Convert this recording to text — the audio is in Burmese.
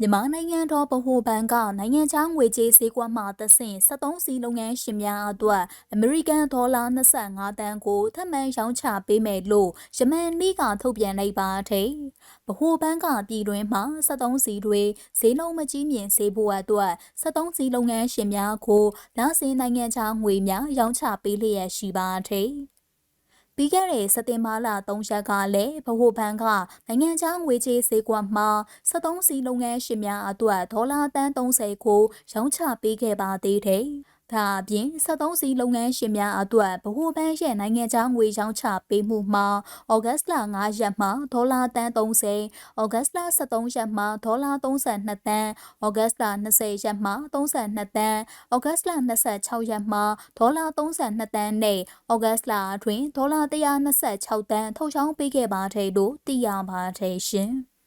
မြန်မာနိုင်ငံတော်ဗဟိုဘဏ်ကနိုင်ငံခြားငွေကြေးဈေးကွက်မှသဆင့်73စီလုပ်ငန်းရှင်များအတွက်အမေရိကန်ဒေါ်လာ25တန်းကိုထပ်မံရောင်းချပေးမယ်လို့ယမန်နေ့ကထုတ်ပြန်လိုက်ပါတဲ့ဗဟိုဘဏ်ကပြည်တွင်းမှာ73စီတွေဈေးနှုန်းမကြီးမြင့်စေဖို့အတွက်73စီလုပ်ငန်းရှင်များကိုလစဉ်နိုင်ငံခြားငွေများရောင်းချပေးလျက်ရှိပါတဲ့ ပြီးခဲ့တဲ့စက်တင်ဘာလ3ရက်ကလည်းဗဟိုဘဏ်ကနိုင်ငံခြားငွေကြေးဈေးကွက်မှာ73စီလုပ်ငန်းရှင်များအတွက်ဒေါ်လာတန်း30ကိုရောင်းချပေးခဲ့ပါသေးတယ်။ ဒါအပြင်73စီလုပ်ငန်းရှင်များအတွက်ဗဟိုဘဏ်ရဲ့နိုင်ငံခြားငွေရောင်းချပေးမှုမှာဩဂတ်စ်လ9ရက်မှာဒေါ်လာတန်း30ဩဂတ်စ်လ23ရက်မှာဒေါ်လာ32တန်းဩဂတ်စ်လ20ရက်မှာ32တန်းဩဂတ်စ်လ26ရက်မှာဒေါ်လာ32တန်းနဲ့ဩဂတ်စ်လအတွင်းဒေါ်လာ126တန်းထုတ်ချောင်းပေးခဲ့ပါတယ်လို့သိရပါတယ်ရှင်။